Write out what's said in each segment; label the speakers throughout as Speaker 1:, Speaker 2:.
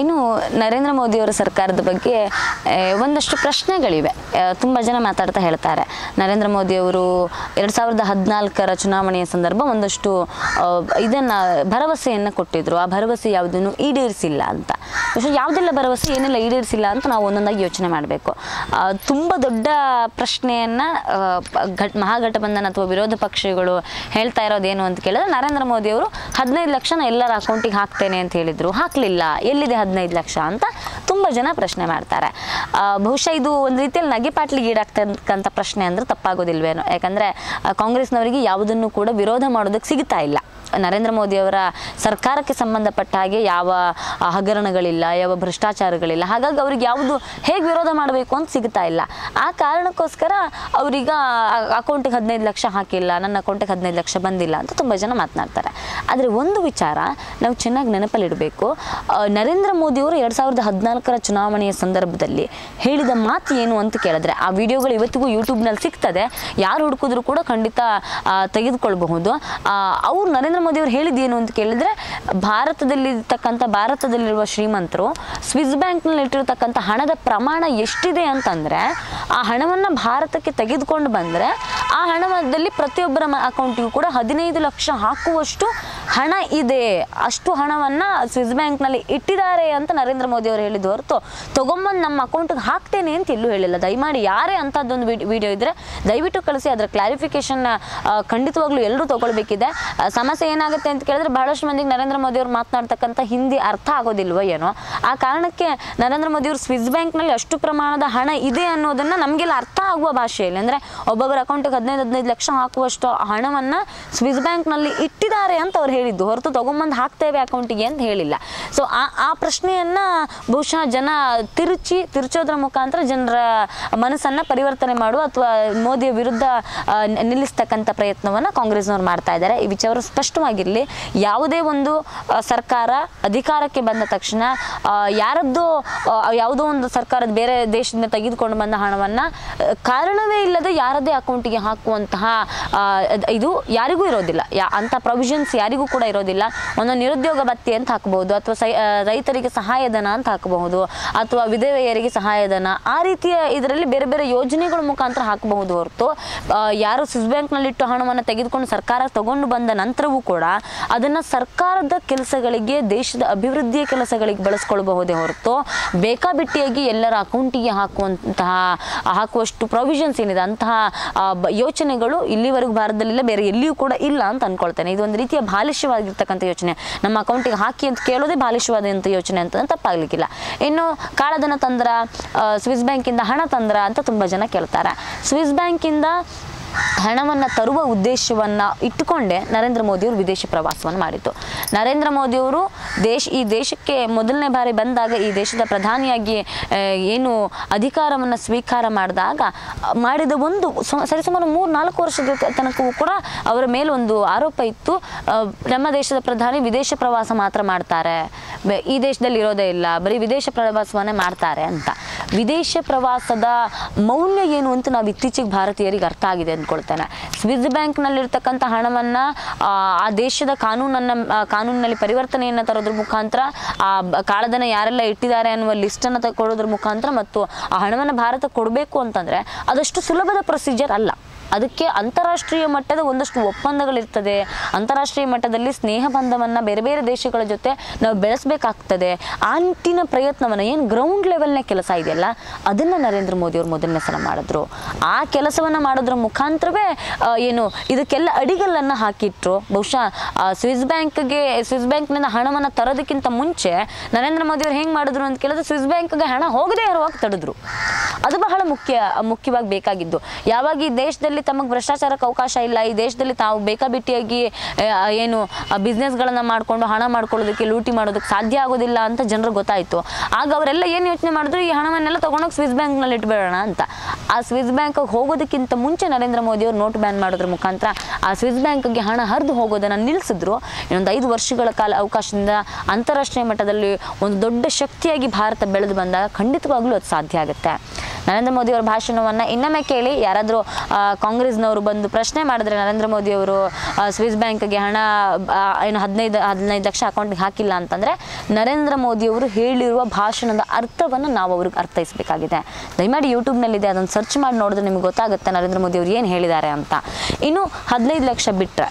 Speaker 1: ಇನ್ನು ನರೇಂದ್ರ ಮೋದಿ ಅವರ ಸರ್ಕಾರದ ಬಗ್ಗೆ ಒಂದಷ್ಟು ಪ್ರಶ್ನೆಗಳಿವೆ. ತುಂಬ ಜನ ಮಾತಾಡ್ತಾ ಹೇಳ್ತಾರೆ. ನರೇಂದ್ರ ಮೋದಿಯವರು ಎರಡು ಸಾವಿರದ ಹದಿನಾಲ್ಕರ ಚುನಾವಣೆಯ ಸಂದರ್ಭ ಒಂದಷ್ಟು ಇದನ್ನ ಭರವಸೆಯನ್ನು ಕೊಟ್ಟಿದ್ರು. ಆ ಭರವಸೆ ಯಾವುದನ್ನು ಈಡೇರಿಸಿಲ್ಲ ಅಂತ. ಯಾವುದೆಲ್ಲ ಭರವಸೆ, ಏನೆಲ್ಲ ಈಡೇರಿಸಿಲ್ಲ ಅಂತ ನಾವು ಒಂದೊಂದಾಗಿ ಯೋಚನೆ ಮಾಡಬೇಕು. ತುಂಬ ದೊಡ್ಡ ಪ್ರಶ್ನೆಯನ್ನು ಘಟ್ ಮಹಾಘಟಬಂಧನ ಅಥವಾ ವಿರೋಧ ಪಕ್ಷಗಳು ಹೇಳ್ತಾ ಇರೋದೇನು ಅಂತ ಕೇಳಿದ್ರೆ ನರೇಂದ್ರ ಮೋದಿ ಅವರು ಹದಿನೈದು ಲಕ್ಷನ ಎಲ್ಲರ ಅಕೌಂಟಿಗೆ ಹಾಕ್ತೇನೆ ಅಂತ ಹೇಳಿದರು. ಹಾಕಲಿಲ್ಲ. ಎಲ್ಲಿದೆ ಹದಿನೈದು ಲಕ್ಷ ಅಂತ ತುಂಬ ಜನ ಪ್ರಶ್ನೆ ಮಾಡ್ತಾರೆ. ಬಹುಶಃ ಇದು ಒಂದು ರೀತಿಯಲ್ಲಿ ನಗೆಪಾಟ್ಲಿಗೆ ಈಡಾಗ್ತಕ್ಕಂಥ ಪ್ರಶ್ನೆ ಅಂದರೆ ತಪ್ಪಾಗೋದಿಲ್ವೇನೋ? ಯಾಕಂದರೆ ಕಾಂಗ್ರೆಸ್ನವರಿಗೆ ಯಾವುದನ್ನು ಕೂಡ ವಿರೋಧ ಮಾಡೋದಕ್ಕೆ ಸಿಗ್ತಾ ಇಲ್ಲ. ನರೇಂದ್ರ ಮೋದಿಯವರ ಸರ್ಕಾರಕ್ಕೆ ಸಂಬಂಧಪಟ್ಟ ಹಾಗೆ ಯಾವ ಹಗರಣಗಳಿಲ್ಲ, ಯಾವ ಭ್ರಷ್ಟಾಚಾರಗಳಿಲ್ಲ. ಹಾಗಾಗಿ ಅವ್ರಿಗೆ ಯಾವುದು ಹೇಗೆ ವಿರೋಧ ಮಾಡಬೇಕು ಅಂತ ಸಿಗ್ತಾ ಇಲ್ಲ. ಆ ಕಾರಣಕ್ಕೋಸ್ಕರ ಅವ್ರೀಗ ಅಕೌಂಟಿಗೆ ಹದಿನೈದು ಲಕ್ಷ ಹಾಕಿಲ್ಲ, ನನ್ನ ಅಕೌಂಟಿಗೆ ಹದಿನೈದು ಲಕ್ಷ ಬಂದಿಲ್ಲ ಅಂತ ತುಂಬ ಜನ ಮಾತನಾಡ್ತಾರೆ. ಆದರೆ ಒಂದು ವಿಚಾರ ನಾವು ಚೆನ್ನಾಗಿ ನೆನಪಲ್ಲಿಡಬೇಕು. ನರೇಂದ್ರ ಮೋದಿಯವರು ಎರಡು ಸಾವಿರದ ಹದಿನಾಲ್ಕರ ಚುನಾವಣೆಯ ಸಂದರ್ಭದಲ್ಲಿ ಹೇಳಿದ ಮಾತು ಏನು ಅಂತ ಕೇಳಿದ್ರೆ, ಆ ವಿಡಿಯೋಗಳು ಇವತ್ತಿಗೂ ಯೂಟ್ಯೂಬ್ನಲ್ಲಿ ಸಿಗ್ತದೆ. ಯಾರು ಹುಡುಕಿದ್ರು ಕೂಡ ಖಂಡಿತ ತೆಗೆದುಕೊಳ್ಬಹುದು. ಅವ್ರು ನರೇಂದ್ರ ಮೋದಿ ಅವರು ಹೇಳಿದ್ದೇನು ಅಂತ ಕೇಳಿದ್ರೆ, ಭಾರತದಲ್ಲಿರ್ತಕ್ಕಂಥ, ಭಾರತದಲ್ಲಿರುವ ಶ್ರೀಮಂತರು, ಸ್ವಿಸ್ ಬ್ಯಾಂಕ್ನಲ್ಲಿ ಇಟ್ಟಿರ್ತಕ್ಕಂಥ ಹಣದ ಪ್ರಮಾಣ ಎಷ್ಟಿದೆ ಅಂತಂದ್ರೆ, ಆ ಹಣವನ್ನು ಭಾರತಕ್ಕೆ ತೆಗೆದುಕೊಂಡು ಬಂದರೆ, ಆ ಹಣದಲ್ಲಿ ಪ್ರತಿಯೊಬ್ಬರ ಅಕೌಂಟಿಗೂ ಕೂಡ ಹದಿನೈದು ಲಕ್ಷ ಹಾಕುವಷ್ಟು ಹಣ ಇದೆ, ಅಷ್ಟು ಹಣವನ್ನು ಸ್ವಿಸ್ ಬ್ಯಾಂಕ್ನಲ್ಲಿ ಇಟ್ಟಿದ್ದಾರೆ ಅಂತ ನರೇಂದ್ರ ಮೋದಿ ಅವರು ಹೇಳಿದ್ದು ಹೊರತು ತಗೊಂಬಂದು ನಮ್ಮ ಅಕೌಂಟಿಗೆ ಹಾಕ್ತೇನೆ ಅಂತ ಎಲ್ಲೂ ಹೇಳಿಲ್ಲ. ದಯಮಾಡಿ ಯಾರೇ ಅಂಥದ್ದೊಂದು ವಿಡಿಯೋ ಇದ್ದರೆ ದಯವಿಟ್ಟು ಕಳಿಸಿ, ಅದರ ಕ್ಲಾರಿಫಿಕೇಶನ್ ಖಂಡಿತವಾಗ್ಲೂ ಎಲ್ಲರೂ ತಗೊಳ್ಬೇಕಿದೆ. ಸಮಸ್ಯೆ ಏನಾಗುತ್ತೆ ಅಂತ ಕೇಳಿದ್ರೆ ಬಹಳಷ್ಟು ಮಂದಿಗೆ ನರೇಂದ್ರ ಮೋದಿ ಅವರು ಮಾತನಾಡ್ತಕ್ಕಂಥ ಹಿಂದಿ ಅರ್ಥ ಆಗೋದಿಲ್ವೋ ಏನೋ. ಆ ಕಾರಣಕ್ಕೆ ನರೇಂದ್ರ ಮೋದಿ ಅವರು ಸ್ವಿಸ್ ಬ್ಯಾಂಕ್ನಲ್ಲಿ ಅಷ್ಟು ಪ್ರಮಾಣದ ಹಣ ಇದೆ ಅನ್ನೋದನ್ನ ನಮಗೆಲ್ಲ ಅರ್ಥ ಆಗುವ ಭಾಷೆಯಲ್ಲಿ, ಅಂದರೆ ಒಬ್ಬೊಬ್ಬರ ಅಕೌಂಟಿಗೆ ಹದಿನೈದು ಹದಿನೈದು ಲಕ್ಷ ಹಾಕುವಷ್ಟು ಹಣವನ್ನು ಸ್ವಿಸ್ ಬ್ಯಾಂಕ್ನಲ್ಲಿ ಇಟ್ಟಿದ್ದಾರೆ ಅಂತ ಅವ್ರು ಹೇಳಿದ್ದು. ಹೊರತು ತಗೊಂಬಂದು ಹಾಕ್ತೇವೆ ಅಕೌಂಟಿಗೆ ಅಂತ ಹೇಳಿಲ್ಲ. ಸೊ ಆ ಆ ಪ್ರಶ್ನೆಯನ್ನ ಬಹುಶಃ ಜನ ತಿರುಚಿ, ತಿರುಚೋದ್ರ ಮುಖಾಂತರ ಜನರ ಮನಸ್ಸನ್ನ ಪರಿವರ್ತನೆ ಮಾಡುವ ಅಥವಾ ಮೋದಿಯ ವಿರುದ್ಧ ನಿಲ್ಲಿಸ್ತಕ್ಕಂಥ ಪ್ರಯತ್ನವನ್ನ ಕಾಂಗ್ರೆಸ್ನವ್ರು ಮಾಡ್ತಾ ಇದ್ದಾರೆ. ಈ ವಿಚಾರ ಸ್ಪಷ್ಟವಾಗಿರಲಿ, ಯಾವುದೇ ಒಂದು ಸರ್ಕಾರ ಅಧಿಕಾರಕ್ಕೆ ಬಂದ ತಕ್ಷಣ ಯಾರದ್ದು ಯಾವುದೋ ಒಂದು ಸರ್ಕಾರದ ಬೇರೆ ದೇಶದಿಂದ ತೆಗೆದುಕೊಂಡು ಬಂದ ಹಣವನ್ನ, ಕಾರಣವೇ ಇಲ್ಲದೆ ಯಾರದೇ ಅಕೌಂಟಿಗೆ ಹಾಕುವಂತಹ ಇದು ಯಾರಿಗೂ ಇರೋದಿಲ್ಲ. ಅಂಥ ಪ್ರೊವಿಷನ್ಸ್ ಯಾರಿಗೂ ಕೂಡ ಇರೋದಿಲ್ಲ. ಒಂದು ನಿರುದ್ಯೋಗ ಭತ್ತಿ ಅಂತ ಹಾಕಬಹುದು, ಅಥವಾ ರೈತರಿಗೆ ಸಹಾಯಧನ ಅಂತ ಹಾಕಬಹುದು, ಅಥವಾ ವಿಧವೆಯರಿಗೆ ಸಹಾಯಧನ ಆ ರೀತಿಯ ಇದರಲ್ಲಿ ಬೇರೆ ಬೇರೆ ಯೋಜನೆಗಳ ಮುಖಾಂತರ ಹಾಕಬಹುದು ಹೊರತು ಯಾರು ಸ್ವಿಸ್ ಬ್ಯಾಂಕ್ನಲ್ಲಿಟ್ಟು ಹಣವನ್ನು ತೆಗೆದುಕೊಂಡು ಸರ್ಕಾರ ತಗೊಂಡು ಬಂದ ನಂತರವೂ ಕೂಡ ಅದನ್ನು ಸರ್ಕಾರದ ಕೆಲಸಗಳಿಗೆ, ದೇಶದ ಅಭಿವೃದ್ಧಿಯ ಕೆಲಸಗಳಿಗೆ ಬಳಸ್ಕೊಳ್ಬಹುದೇ ಹೊರತು ಬೇಕಾಬಿಟ್ಟಿಯಾಗಿ ಎಲ್ಲರ ಅಕೌಂಟಿಗೆ ಹಾಕುವಂತಹ, ಹಾಕುವಷ್ಟು ಪ್ರೊವಿಷನ್ಸ್ ಏನಿದೆ, ಅಂತಹ ಯೋಚನೆಗಳು ಇಲ್ಲಿವರೆಗೂ ಭಾರತದಲ್ಲಿಲ್ಲ, ಬೇರೆ ಎಲ್ಲಿಯೂ ಕೂಡ ಇಲ್ಲ ಅಂತ ಅನ್ಕೊಳ್ತೇನೆ. ಇದು ಒಂದು ರೀತಿಯ ಬಾಲಿಷ್ಯವಾಗಿರ್ತಕ್ಕಂಥ ಯೋಚನೆ. ನಮ್ಮ ಅಕೌಂಟಿಗೆ ಹಾಕಿ ಅಂತ ಕೇಳೋದೇ ಬಾಲಿಷ್ಯವಾದಂಥ ಯೋಚನೆ ಅಂತ ತಪ್ಪಾಗಲಿಕ್ಕಿಲ್ಲ. ಇನ್ನು ಕಾಳಧನ ತಂದ್ರ ಸ್ವಿಸ್ ಬ್ಯಾಂಕಿಂದ ಹಣ ತಂದ್ರ ಅಂತ ತುಂಬ ಜನ ಕೇಳ್ತಾರೆ. ಸ್ವಿಸ್ ಬ್ಯಾಂಕಿಂದ ಹಣವನ್ನು ತರುವ ಉದ್ದೇಶವನ್ನು ಇಟ್ಟುಕೊಂಡೇ ನರೇಂದ್ರ ಮೋದಿಯವರು ವಿದೇಶ ಪ್ರವಾಸವನ್ನು ಮಾಡಿದ್ದು. ನರೇಂದ್ರ ಮೋದಿಯವರು ದೇಶ, ಈ ದೇಶಕ್ಕೆ ಮೊದಲನೇ ಬಾರಿ ಬಂದಾಗ, ಈ ದೇಶದ ಪ್ರಧಾನಿಯಾಗಿ ಏನು ಅಧಿಕಾರವನ್ನು ಸ್ವೀಕಾರ ಮಾಡಿದಾಗ, ಮಾಡಿದ ಒಂದು ಸರಿಸುಮಾರು ಮೂರು ನಾಲ್ಕು ವರ್ಷದ ತನಕವೂ ಕೂಡ ಅವರ ಮೇಲೆ ಒಂದು ಆರೋಪ ಇತ್ತು. ನಮ್ಮ ದೇಶದ ಪ್ರಧಾನಿ ವಿದೇಶ ಪ್ರವಾಸ ಮಾತ್ರ ಮಾಡ್ತಾರೆ. ಈ ದೇಶದಲ್ಲಿ ಇರೋದೇ ಇಲ್ಲ. ಬರೀ ವಿದೇಶ ಪ್ರವಾಸವನ್ನೇ ಮಾಡ್ತಾರೆ ಅಂತ. ವಿದೇಶ ಪ್ರವಾಸದ ಮೌಲ್ಯ ಏನು ಅಂತ ನಾವು ಇತ್ತೀಚೆಗೆ ಭಾರತೀಯರಿಗೆ ಅರ್ಥ ಆಗಿದೆ ಅಂದ್ಕೊಳ್ತೇನೆ ಸ್ವಿಸ್ ಬ್ಯಾಂಕ್ನಲ್ಲಿರ್ತಕ್ಕಂಥ ಹಣವನ್ನು, ಆ ದೇಶದ ಕಾನೂನನ್ನು ಕಾನೂನಿನಲ್ಲಿ ಪರಿವರ್ತನೆಯನ್ನು ತರೋದ್ರ ಮುಖಾಂತರ, ಆ ಕಾಳಧನ ಯಾರೆಲ್ಲ ಇಟ್ಟಿದ್ದಾರೆ ಅನ್ನುವ ಲಿಸ್ಟನ್ನು ತಗೊಳ್ಳೋದ್ರ ಮುಖಾಂತರ ಮತ್ತು ಆ ಹಣವನ್ನು ಭಾರತ ಕೊಡಬೇಕು ಅಂತಂದರೆ ಅದಷ್ಟು ಸುಲಭದ ಪ್ರೊಸೀಜರ್ ಅಲ್ಲ. ಅದಕ್ಕೆ ಅಂತಾರಾಷ್ಟ್ರೀಯ ಮಟ್ಟದ ಒಂದಷ್ಟು ಒಪ್ಪಂದಗಳಿರ್ತದೆ. ಅಂತಾರಾಷ್ಟ್ರೀಯ ಮಟ್ಟದಲ್ಲಿ ಸ್ನೇಹ ಬಂಧವನ್ನು ಬೇರೆ ಬೇರೆ ದೇಶಗಳ ಜೊತೆ ನಾವು ಬೆಳೆಸಬೇಕಾಗ್ತದೆ. ಆ ನಿಟ್ಟಿನ ಪ್ರಯತ್ನವನ್ನು ಏನು ಗ್ರೌಂಡ್ ಲೆವೆಲ್ನ ಕೆಲಸ ಇದೆಯಲ್ಲ, ಅದನ್ನು ನರೇಂದ್ರ ಮೋದಿ ಅವರು ಮೊದಲನೇ ಸಲ ಮಾಡಿದ್ರು. ಆ ಕೆಲಸವನ್ನು ಮಾಡೋದ್ರ ಮುಖಾಂತರವೇ ಏನು, ಇದಕ್ಕೆಲ್ಲ ಅಡಿಗಲ್ಲನ್ನು ಹಾಕಿಟ್ರು. ಬಹುಶಃ ಸ್ವಿಸ್ ಬ್ಯಾಂಕ್ಗೆ ಸ್ವಿಸ್ ಬ್ಯಾಂಕ್ನಿಂದ ಹಣವನ್ನು ತರೋದಕ್ಕಿಂತ ಮುಂಚೆ ನರೇಂದ್ರ ಮೋದಿ ಅವರು ಹೆಂಗೆ ಮಾಡಿದ್ರು ಅಂತ ಕೇಳಿದ್ರೆ ಸ್ವಿಸ್ ಬ್ಯಾಂಕ್ಗೆ ಹಣ ಹೋಗದೇ ಇರುವಾಗ ತಡೆದ್ರು. ಅದು ಬಹಳ ಮುಖ್ಯ, ಮುಖ್ಯವಾಗಿ ಬೇಕಾಗಿದ್ದು. ಯಾವಾಗ ಈ ದೇಶದಲ್ಲಿ ತಮಗೆ ಭ್ರಷ್ಟಾಚಾರಕ್ಕೆ ಅವಕಾಶ ಇಲ್ಲ. ಈ ದೇಶದಲ್ಲಿ ತಾವು ಬೇಕಾಬಿಟ್ಟಿಯಾಗಿ ಏನು ಬಿಸ್ನೆಸ್ಗಳನ್ನು ಮಾಡಿಕೊಂಡು, ಹಣ ಮಾಡ್ಕೊಳ್ಳೋದಕ್ಕೆ, ಲೂಟಿ ಮಾಡೋದಕ್ಕೆ ಸಾಧ್ಯ ಆಗೋದಿಲ್ಲ ಅಂತ ಜನರು ಗೊತ್ತಾಯಿತು. ಆಗ ಅವರೆಲ್ಲ ಏನು ಯೋಚನೆ ಮಾಡಿದ್ರು? ಈ ಹಣವನ್ನೆಲ್ಲ ತಗೊಂಡೋಗಿ ಸ್ವಿಸ್ ಬ್ಯಾಂಕ್ನಲ್ಲಿ ಇಟ್ಬಿಡೋಣ ಅಂತ. ಆ ಸ್ವಿಸ್ ಬ್ಯಾಂಕಿಗೆ ಹೋಗೋದಕ್ಕಿಂತ ಮುಂಚೆ ನರೇಂದ್ರ ಮೋದಿ ಅವರು ನೋಟ್ ಬ್ಯಾನ್ ಮಾಡೋದ್ರ ಮುಖಾಂತರ, ಆ ಸ್ವಿಸ್ ಬ್ಯಾಂಕ್ಗೆ ಹಣ ಹರಿದು ಹೋಗೋದನ್ನು ನಿಲ್ಲಿಸಿದ್ರು ಇನ್ನೊಂದು ಐದು ವರ್ಷಗಳ ಕಾಲ ಅವಕಾಶದಿಂದ ಅಂತಾರಾಷ್ಟ್ರೀಯ ಮಟ್ಟದಲ್ಲಿ ಒಂದು ದೊಡ್ಡ ಶಕ್ತಿಯಾಗಿ ಭಾರತ ಬೆಳೆದು ಬಂದಾಗ ಖಂಡಿತವಾಗ್ಲೂ ಅದು ಸಾಧ್ಯ ಆಗುತ್ತೆ. ನರೇಂದ್ರ ಮೋದಿ ಅವರ ಭಾಷಣವನ್ನು ಇನ್ನೊಮ್ಮೆ ಕೇಳಿ, ಯಾರಾದರೂ ಕಾಂಗ್ರೆಸ್ನವರು ಬಂದು ಪ್ರಶ್ನೆ ಮಾಡಿದ್ರೆ ನರೇಂದ್ರ ಮೋದಿ ಅವರು ಸ್ವಿಸ್ ಬ್ಯಾಂಕ್ಗೆ ಹಣ ಏನು ಹದಿನೈದು ಹದಿನೈದು ಲಕ್ಷ ಅಕೌಂಟ್ಗೆ ಹಾಕಿಲ್ಲ ಅಂತಂದರೆ ನರೇಂದ್ರ ಮೋದಿ ಅವರು ಹೇಳಿರುವ ಭಾಷಣದ ಅರ್ಥವನ್ನು ನಾವು ಅವ್ರಿಗೆ ಅರ್ಥೈಸಬೇಕಾಗಿದೆ. ದಯಮಾಡಿ ಯೂಟ್ಯೂಬ್ನಲ್ಲಿದೆ, ಅದನ್ನು ಸರ್ಚ್ ಮಾಡಿ ನೋಡಿದ್ರೆ ನಿಮ್ಗೆ ಗೊತ್ತಾಗುತ್ತೆ ನರೇಂದ್ರ ಮೋದಿ ಅವರು ಏನು ಹೇಳಿದ್ದಾರೆ ಅಂತ. ಇನ್ನು ಹದಿನೈದು ಲಕ್ಷ ಬಿಟ್ಟರೆ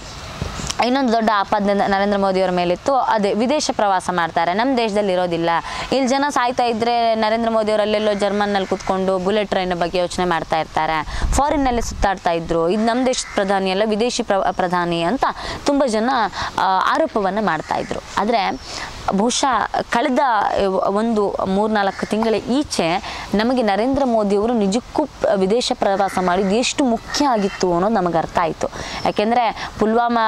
Speaker 1: ಇನ್ನೊಂದು ದೊಡ್ಡ ಆಪಾದನೆ ನರೇಂದ್ರ ಮೋದಿ ಅವರ ಮೇಲಿತ್ತು. ಅದೇ ವಿದೇಶ ಪ್ರವಾಸ ಮಾಡ್ತಾರೆ. ನಮ್ಮ ದೇಶದಲ್ಲಿ ಇರೋದಿಲ್ಲ. ಇಲ್ಲಿ ಜನ ಸಾಯ್ತಾ ಇದ್ರೆ ನರೇಂದ್ರ ಮೋದಿ ಅವರು ಅಲ್ಲೆಲ್ಲೋ ಜರ್ಮನ್ನಲ್ಲಿ ಕೂತ್ಕೊಂಡು ಬುಲೆಟ್ ಟ್ರೈನ್ ಬಗ್ಗೆ ಯೋಚನೆ ಮಾಡ್ತಾ ಇರ್ತಾರೆ. ಫಾರಿನ್ನಲ್ಲಿ ಸುತ್ತಾಡ್ತಾ ಇದ್ರು. ಇದು ನಮ್ಮ ದೇಶದ ಪ್ರಧಾನಿ ಅಲ್ಲ, ವಿದೇಶಿ ಪ್ರ ಪ್ರಧಾನಿ ಅಂತ ತುಂಬ ಜನ ಆರೋಪವನ್ನು ಮಾಡ್ತಾ ಇದ್ರು. ಆದರೆ ಬಹುಶಃ ಕಳೆದ ಒಂದು, ಮೂರ್ನಾಲ್ಕು ತಿಂಗಳ ಈಚೆ ನಮಗೆ ನರೇಂದ್ರ ಮೋದಿಯವರು ನಿಜಕ್ಕೂ ವಿದೇಶ ಪ್ರವಾಸ ಮಾಡಿದ್ದು ಎಷ್ಟು ಮುಖ್ಯ ಆಗಿತ್ತು ಅನ್ನೋದು ನಮಗೆ ಅರ್ಥ ಆಯಿತು. ಯಾಕೆಂದರೆ ಪುಲ್ವಾಮಾ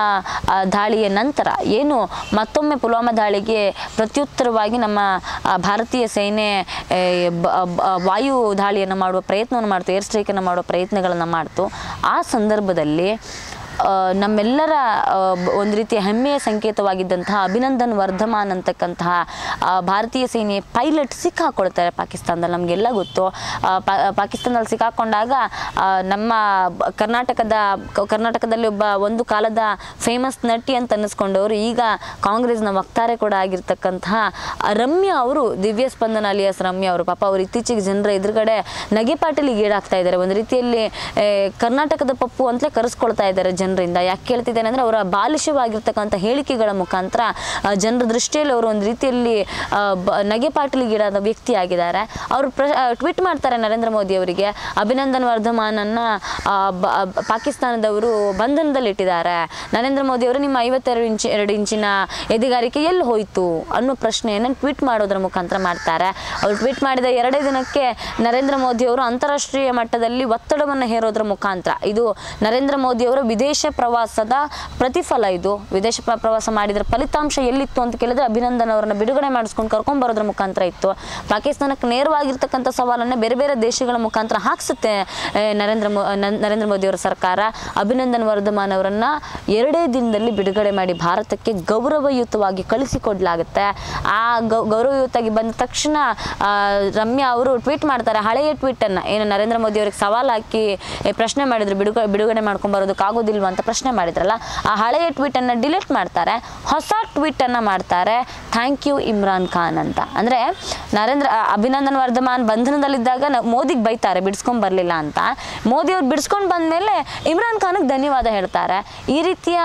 Speaker 1: ದಾಳಿಯ ನಂತರ ಏನು ಮತ್ತೊಮ್ಮೆ ಪುಲ್ವಾಮಾ ದಾಳಿಗೆ ಪ್ರತ್ಯುತ್ತರವಾಗಿ ನಮ್ಮ ಭಾರತೀಯ ಸೇನೆ ವಾಯು ದಾಳಿಯನ್ನು ಮಾಡುವ ಪ್ರಯತ್ನವನ್ನು ಮಾಡ್ತು ಏರ್ ಸ್ಟ್ರೈಕನ್ನು ಮಾಡುವ ಪ್ರಯತ್ನಗಳನ್ನು ಮಾಡ್ತು. ಆ ಸಂದರ್ಭದಲ್ಲಿ ನಮ್ಮೆಲ್ಲರ ಒಂದು ರೀತಿಯ ಹೆಮ್ಮೆಯ ಸಂಕೇತವಾಗಿದ್ದಂತಹ ಅಭಿನಂದನ್ ವರ್ಧಮಾನ್ ಅಂತಕ್ಕಂತಹ ಭಾರತೀಯ ಸೇನೆಯ ಪೈಲಟ್ ಸಿಕ್ಕಾಕೊಳ್ತಾರೆ ಪಾಕಿಸ್ತಾನದಲ್ಲಿ, ನಮಗೆಲ್ಲ ಗೊತ್ತು. ಪಾಕಿಸ್ತಾನದಲ್ಲಿ ಸಿಕ್ಕಾಕೊಂಡಾಗ ನಮ್ಮ ಕರ್ನಾಟಕದ ಕರ್ನಾಟಕದಲ್ಲಿ ಒಬ್ಬ ಒಂದು ಕಾಲದ ಫೇಮಸ್ ನಟಿ ಅಂತ ಅನ್ನಿಸ್ಕೊಂಡವರು, ಈಗ ಕಾಂಗ್ರೆಸ್ನ ವಕ್ತಾರೆ ಕೂಡ ಆಗಿರ್ತಕ್ಕಂತಹ ರಮ್ಯ ಅವರು, ದಿವ್ಯ ಸ್ಪಂದನ ಅಲಿಯಾಸ್ ರಮ್ಯ ಅವರು. ಪಾಪ ಅವರು ಇತ್ತೀಚೆಗೆ ಜನರ ಎದುರುಗಡೆ ನಗೆಪಾಟಲಿಗೆ ಈಡಾಗ್ತಾ ಇದ್ದಾರೆ. ಒಂದು ರೀತಿಯಲ್ಲಿ ಕರ್ನಾಟಕದ ಪಪ್ಪು ಅಂತಲೇ ಕರೆಸ್ಕೊಳ್ತಾ ಇದ್ದಾರೆ ಜನರಿಂದ. ಯಾಕೆ ಕೇಳ್ತಿದ್ದೇನೆ ಅಂದರೆ ಅವರ ಬಾಲಿಶವಾಗಿರ್ತಕ್ಕಂಥ ಹೇಳಿಕೆಗಳ ಮುಖಾಂತರ ಜನರ ದೃಷ್ಟಿಯಲ್ಲಿ ಅವರು ಒಂದು ರೀತಿಯಲ್ಲಿ ನಗೆಪಾಟಲಿಗೀಡಾದ ವ್ಯಕ್ತಿ ಆಗಿದ್ದಾರೆ ಅವರು ಪ್ರ ಟ್ವೀಟ್ ಮಾಡ್ತಾರೆ ನರೇಂದ್ರ ಮೋದಿ ಅವರಿಗೆ, ಅಭಿನಂದನ್ ವರ್ಧಮಾನನ್ನು ಪಾಕಿಸ್ತಾನದವರು ಬಂಧನದಲ್ಲಿಟ್ಟಿದ್ದಾರೆ ನರೇಂದ್ರ ಮೋದಿ ಅವರು ನಿಮ್ಮ ಐವತ್ತೆರಡು ಇಂಚ್, ಎರಡು ಇಂಚಿನ ಎದೆಗಾರಿಕೆ ಎಲ್ಲಿ ಹೋಯಿತು? ಅನ್ನೋ ಪ್ರಶ್ನೆಯನ್ನು ಟ್ವೀಟ್ ಮಾಡೋದ್ರ ಮುಖಾಂತರ ಮಾಡ್ತಾರೆ. ಅವರು ಟ್ವೀಟ್ ಮಾಡಿದ ಎರಡೇ ದಿನಕ್ಕೆ ನರೇಂದ್ರ ಮೋದಿ ಅವರು ಅಂತಾರಾಷ್ಟ್ರೀಯ ಮಟ್ಟದಲ್ಲಿ ಒತ್ತಡವನ್ನು ಹೇರೋದ್ರ ಮುಖಾಂತರ. ಇದು ನರೇಂದ್ರ ಮೋದಿ ಅವರ ವಿದೇಶ ಪ್ರವಾಸದ ಪ್ರತಿಫಲ ಇದು. ವಿದೇಶ ಪ್ರ- ಪ್ರವಾಸ ಮಾಡಿದ್ರ ಫಲಿತಾಂಶ ಎಲ್ಲಿತ್ತು ಅಂತ ಕೇಳಿದ್ರೆ ಅಭಿನಂದನ್ ಅವರನ್ನ ಬಿಡುಗಡೆ ಮಾಡಿಸ್ಕೊಂಡು ಕರ್ಕೊಂಡ್ ಬರೋದ್ರ ಮುಖಾಂತರ ಇತ್ತು. ಪಾಕಿಸ್ತಾನಕ್ಕೆ ನೇರವಾಗಿರ್ತಕ್ಕಂಥ ಸವಾಲನ್ನ ಬೇರೆ ಬೇರೆ ದೇಶಗಳ ಮುಖಾಂತರ ಹಾಕ್ಸುತ್ತೆ ನರೇಂದ್ರ ನರೇಂದ್ರ ಮೋದಿ ಅವರ ಸರ್ಕಾರ. ಅಭಿನಂದನ್ ವರ್ಧಮಾನ್ ಅವರನ್ನ ಎರಡೇ ದಿನದಲ್ಲಿ ಬಿಡುಗಡೆ ಮಾಡಿ ಭಾರತಕ್ಕೆ ಗೌರವಯುತವಾಗಿ ಕಳಿಸಿಕೊಡ್ಲಾಗುತ್ತೆ. ಆ ಗೌರವಯುತವಾಗಿ ಬಂದ ತಕ್ಷಣ ರಮ್ಯಾ ಅವರು ಟ್ವೀಟ್ ಮಾಡ್ತಾರೆ, ಹಳೆಯ ಟ್ವೀಟನ್ನು. ಏನು ನರೇಂದ್ರ ಮೋದಿ ಅವ್ರಿಗೆ ಸವಾಲ್ ಹಾಕಿ ಪ್ರಶ್ನೆ ಮಾಡಿದ್ರು ಬಿಡುಗಡೆ ಬಿಡುಗಡೆ ಮಾಡ್ಕೊಂಡು ಬರೋದಕ್ಕಾಗೋದಿಲ್ವಾ ಅಂತ ಪ್ರಶ್ನೆ ಮಾಡಿದ್ರಲ್ಲ ಆ ಹಳೆಯ ಟ್ವೀಟನ್ನು ಡಿಲೀಟ್ ಮಾಡ್ತಾರೆ ಹೊಸ ಟ್ವೀಟನ್ನು ಮಾಡ್ತಾರೆ ಥ್ಯಾಂಕ್ ಯು ಇಮ್ರಾನ್ ಖಾನ್ ಅಂತ. ಅಂದರೆ ನರೇಂದ್ರ ಅಭಿನಂದನ್ ವರ್ಧಮಾನ್ ಬಂಧನದಲ್ಲಿದ್ದಾಗ ಮೋದಿಗೆ ಬೈತಾರೆ, ಬಿಡಿಸ್ಕೊಂಡ್ ಬರಲಿಲ್ಲ ಅಂತ. ಮೋದಿ ಅವ್ರು ಬಿಡಿಸ್ಕೊಂಡು ಬಂದಮೇಲೆ ಇಮ್ರಾನ್ ಖಾನ್ಗೆ ಧನ್ಯವಾದ ಹೇಳ್ತಾರೆ. ಈ ರೀತಿಯ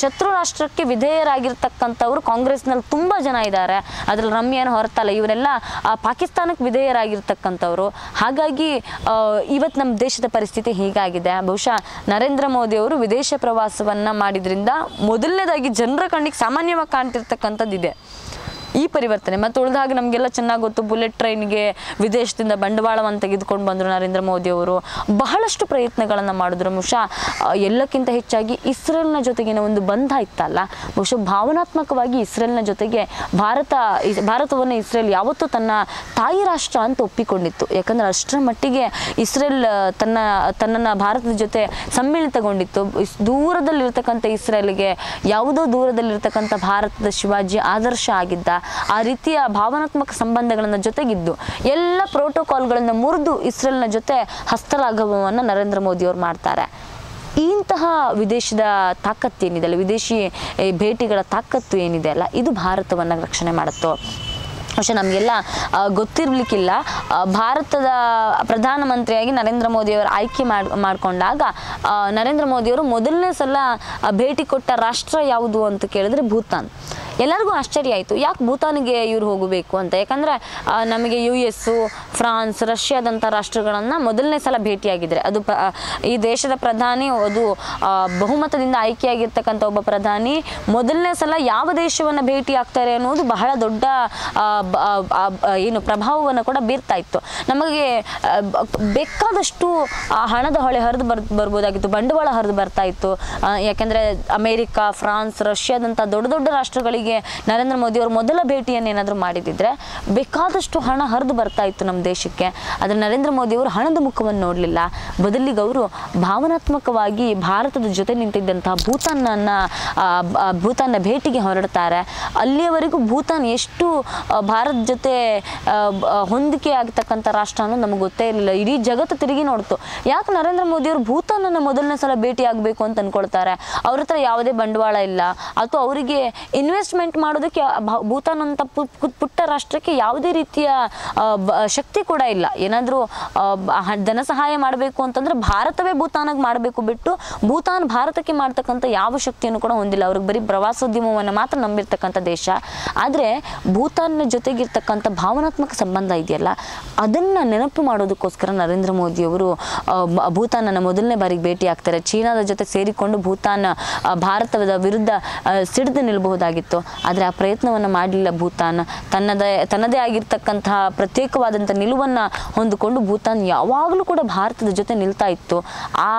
Speaker 1: ಶತ್ರು ರಾಷ್ಟ್ರಕ್ಕೆ ವಿಧೇಯರಾಗಿರ್ತಕ್ಕಂಥವ್ರು ಕಾಂಗ್ರೆಸ್ನಲ್ಲಿ ತುಂಬ ಜನ ಇದ್ದಾರೆ. ಅದ್ರಲ್ಲಿ ರಮ್ಯನ ಹೊರತಲ್ಲ, ಇವರೆಲ್ಲ ಪಾಕಿಸ್ತಾನಕ್ಕೆ ವಿಧೇಯರಾಗಿರ್ತಕ್ಕಂಥವ್ರು. ಹಾಗಾಗಿ ಇವತ್ತು ನಮ್ಮ ದೇಶದ ಪರಿಸ್ಥಿತಿ ಹೀಗಾಗಿದೆ. ಬಹುಶಃ ನರೇಂದ್ರ ಮೋದಿ ಅವರು ವಿದೇಶ ಪ್ರವಾಸವನ್ನ ಮಾಡಿದ್ರಿಂದ ಮೊದಲನೇದಾಗಿ ಜನರ ಕಣ್ಣಿಗೆ ಸಾಮಾನ್ಯವಾಗಿ ಕಾಣ್ತಿರ್ತಕ್ಕಂಥದ್ದಿದೆ ಈ ಪರಿವರ್ತನೆ. ಮತ್ತು ಉಳಿದಾಗ ನಮಗೆಲ್ಲ ಚೆನ್ನಾಗಿ ಗೊತ್ತು, ಬುಲೆಟ್ ಟ್ರೈನ್ಗೆ ವಿದೇಶದಿಂದ ಬಂಡವಾಳವನ್ನು ತೆಗೆದುಕೊಂಡು ಬಂದರು ನರೇಂದ್ರ ಮೋದಿ ಅವರು. ಬಹಳಷ್ಟು ಪ್ರಯತ್ನಗಳನ್ನು ಮಾಡಿದ್ರು. ಬಹುಶಃ ಎಲ್ಲಕ್ಕಿಂತ ಹೆಚ್ಚಾಗಿ ಇಸ್ರೇಲ್ನ ಜೊತೆಗಿನ ಒಂದು ಬಂಧ ಇತ್ತಲ್ಲ? ಬಹುಶಃ ಭಾವನಾತ್ಮಕವಾಗಿ ಇಸ್ರೇಲ್ನ ಜೊತೆಗೆ ಭಾರತ ಭಾರತವನ್ನು ಇಸ್ರೇಲ್ ಯಾವತ್ತೂ ತನ್ನ ತಾಯಿ ರಾಷ್ಟ್ರ ಅಂತ ಒಪ್ಪಿಕೊಂಡಿತ್ತು. ಯಾಕಂದ್ರೆ ಅಷ್ಟರ ಮಟ್ಟಿಗೆ ಇಸ್ರೇಲ್ ತನ್ನ, ತನ್ನನ್ನು ಭಾರತದ ಜೊತೆ ಸಮ್ಮಿಳಿತಗೊಂಡಿತ್ತು. ದೂರದಲ್ಲಿರ್ತಕ್ಕಂಥ ಇಸ್ರೇಲ್ಗೆ ಯಾವುದೋ ದೂರದಲ್ಲಿರ್ತಕ್ಕಂಥ ಭಾರತದ ಶಿವಾಜಿ ಆದರ್ಶ ಆಗಿದ್ದ ಆ ರೀತಿಯ ಭಾವನಾತ್ಮಕ ಸಂಬಂಧಗಳನ್ನ ಜೊತೆಗಿದ್ದು ಎಲ್ಲ ಪ್ರೋಟೋಕಾಲ್ಗಳನ್ನು ಮುರಿದು ಇಸ್ರೇಲ್ನ ಜೊತೆ ಹಸ್ತಲಾಘವವನ್ನು ನರೇಂದ್ರ ಮೋದಿ ಅವರು ಮಾಡ್ತಾರೆ. ಇಂತಹ ವಿದೇಶದ ತಾಕತ್ತು ಏನಿದೆ ಅಲ್ಲ ವಿದೇಶಿ ಭೇಟಿಗಳ ತಾಕತ್ತು ಏನಿದೆ ಅಲ್ಲ ಇದು ಭಾರತವನ್ನು ರಕ್ಷಣೆ ಮಾಡುತ್ತೋ? ಬಹುಶಃ ನಮಗೆಲ್ಲ ಗೊತ್ತಿರಲಿಕ್ಕಿಲ್ಲ. ಭಾರತದ ಪ್ರಧಾನಮಂತ್ರಿಯಾಗಿ ನರೇಂದ್ರ ಮೋದಿಯವರು ಆಯ್ಕೆ ಮಾಡ್ ಮಾಡ್ಕೊಂಡಾಗ ಆ, ನರೇಂದ್ರ ಮೋದಿಯವರು ಮೊದಲನೇ ಸಲ ಭೇಟಿ ಕೊಟ್ಟ ರಾಷ್ಟ್ರ ಯಾವುದು ಅಂತ ಕೇಳಿದ್ರೆ ಭೂತಾನ್. ಎಲ್ಲರಿಗೂ ಆಶ್ಚರ್ಯ ಆಯಿತು. ಯಾಕೆ ಭೂತಾನ್ಗೆ ಇವ್ರು ಹೋಗಬೇಕು ಅಂತ? ಯಾಕಂದರೆ ನಮಗೆ ಯು ಎಸ್ಸು ಫ್ರಾನ್ಸ್, ರಷ್ಯಾದಂಥ ರಾಷ್ಟ್ರಗಳನ್ನು ಮೊದಲನೇ ಸಲ ಭೇಟಿಯಾಗಿದ್ದಾರೆ. ಅದು ಈ ದೇಶದ ಪ್ರಧಾನಿ, ಅದು ಬಹುಮತದಿಂದ ಆಯ್ಕೆಯಾಗಿರ್ತಕ್ಕಂಥ ಒಬ್ಬ ಪ್ರಧಾನಿ ಮೊದಲನೇ ಸಲ ಯಾವ ದೇಶವನ್ನು ಭೇಟಿ ಆಗ್ತಾರೆ ಅನ್ನೋದು ಬಹಳ ದೊಡ್ಡ ಏನು ಪ್ರಭಾವವನ್ನು ಕೂಡ ಬೀರ್ತಾ ಇತ್ತು. ನಮಗೆ ಬೇಕಾದಷ್ಟು ಹಣದ ಹೊಳೆ ಹರಿದು ಬರ್, ಬರ್ಬೋದಾಗಿತ್ತು. ಬಂಡವಾಳ ಹರಿದು ಬರ್ತಾ ಇತ್ತು. ಯಾಕೆಂದ್ರೆ ಅಮೇರಿಕಾ, ಫ್ರಾನ್ಸ್, ರಷ್ಯಾದಂಥ ದೊಡ್ಡ ದೊಡ್ಡ ರಾಷ್ಟ್ರಗಳಿಗೆ ಅಲ್ಲಿಗೆ ನರೇಂದ್ರ ಮೋದಿ ಅವರು ಮೊದಲ ಭೇಟಿಯನ್ನು ಏನಾದರೂ ಮಾಡಿದಿದ್ರೆ ಬೇಕಾದಷ್ಟು ಹಣ ಹರಿದು ಬರ್ತಾ ಇತ್ತು ನಮ್ಮ ದೇಶಕ್ಕೆ. ಆದರೆ ನರೇಂದ್ರ ಮೋದಿ ಅವರು ಹಣದ ಮುಖವನ್ನು ನೋಡಲಿಲ್ಲ. ಬದಲಿಗೆ ಅವರು ಭಾವನಾತ್ಮಕವಾಗಿ ಭಾರತದ ಜೊತೆ ನಿಂತಿದ್ದಂತಹ ಭೂತಾನ್ನ ಭೂತಾನ್ನ ಭೇಟಿಗೆ ಹೊರಡ್ತಾರೆ. ಅಲ್ಲಿಯವರೆಗೂ ಭೂತಾನ್ ಎಷ್ಟು ಭಾರತ ಜೊತೆ ಹೊಂದಿಕೆ ಆಗ್ತಕ್ಕಂಥ ರಾಷ್ಟ್ರ ಅನ್ನೋದು ನಮಗೆ ಗೊತ್ತೇ ಇರಲಿಲ್ಲ. ಇಡೀ ಜಗತ್ತು ತಿರುಗಿ ನೋಡ್ತು. ಯಾಕೆ ನರೇಂದ್ರ ಮೋದಿ ಅವರು ಭೂತಾನನ್ನು ಮೊದಲನೇ ಸಲ ಭೇಟಿ ಆಗಬೇಕು ಅಂತ ಅಂದ್ಕೊಳ್ತಾರೆ ಅವ್ರ ಹತ್ರ ಯಾವುದೇ ಬಂಡವಾಳ ಇಲ್ಲ. ಅಥವಾ ಅವರಿಗೆ ಇನ್ವೆಸ್ಟ್ಮೆಂಟ್ ಮಾಡೋದಕ್ಕೆ ಭೂತಾನ್ ಅಂತ ಪುಟ್ಟ ರಾಷ್ಟ್ರಕ್ಕೆ ಯಾವುದೇ ರೀತಿಯ ಶಕ್ತಿ ಕೂಡ ಇಲ್ಲ. ಏನಾದರೂ ಧನ ಸಹಾಯ ಮಾಡಬೇಕು ಅಂತಂದ್ರೆ ಭಾರತವೇ ಭೂತಾನಾಗ ಮಾಡಬೇಕು ಬಿಟ್ಟು ಭೂತಾನ್ ಭಾರತಕ್ಕೆ ಮಾಡ್ತಕ್ಕಂಥ ಯಾವ ಶಕ್ತಿಯನ್ನು ಕೂಡ ಹೊಂದಿಲ್ಲ. ಅವ್ರಿಗೆ ಬರೀ ಪ್ರವಾಸೋದ್ಯಮವನ್ನು ಮಾತ್ರ ನಂಬಿರ್ತಕ್ಕಂಥ ದೇಶ. ಆದರೆ ಭೂತಾನ್ನ ಜೊತೆಗಿರ್ತಕ್ಕಂಥ ಭಾವನಾತ್ಮಕ ಸಂಬಂಧ ಇದೆಯಲ್ಲ, ಅದನ್ನು ನೆನಪು ಮಾಡೋದಕ್ಕೋಸ್ಕರ ನರೇಂದ್ರ ಮೋದಿಯವರು ಅವರು ಭೂತಾನನ್ನು ಮೊದಲನೇ ಬಾರಿಗೆ ಭೇಟಿ ಆಗ್ತಾರೆ. ಚೀನಾದ ಜೊತೆ ಸೇರಿಕೊಂಡು ಭೂತಾನ್ ಭಾರತದ ವಿರುದ್ಧ ಸಿಡಿದು ನಿಲ್ಲಬಹುದಾಗಿತ್ತು ಆದರೆ ಆ ಪ್ರಯತ್ನವನ್ನು ಮಾಡಲಿಲ್ಲ ಭೂತಾನ್. ತನ್ನದೇ ತನ್ನದೇ ಆಗಿರ್ತಕ್ಕಂತಹ ಪ್ರತ್ಯೇಕವಾದಂಥ ನಿಲುವನ್ನು ಹೊಂದಿಕೊಂಡು ಭೂತಾನ್ ಯಾವಾಗಲೂ ಕೂಡ ಭಾರತದ ಜೊತೆ ನಿಲ್ತಾ ಇತ್ತು. ಆ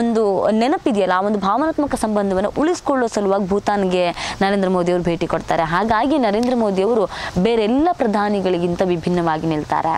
Speaker 1: ಒಂದು ನೆನಪಿದೆಯಲ್ಲ, ಆ ಒಂದು ಭಾವನಾತ್ಮಕ ಸಂಬಂಧವನ್ನು ಉಳಿಸ್ಕೊಳ್ಳೋ ಸಲುವಾಗಿ ಭೂತಾನ್ಗೆ ನರೇಂದ್ರ ಮೋದಿ ಅವರು ಭೇಟಿ ಕೊಡ್ತಾರೆ. ಹಾಗಾಗಿ ನರೇಂದ್ರ ಮೋದಿಯವರು ಬೇರೆಲ್ಲ ಪ್ರಧಾನಿಗಳಿಗಿಂತ ವಿಭಿನ್ನವಾಗಿ ನಿಲ್ತಾರೆ.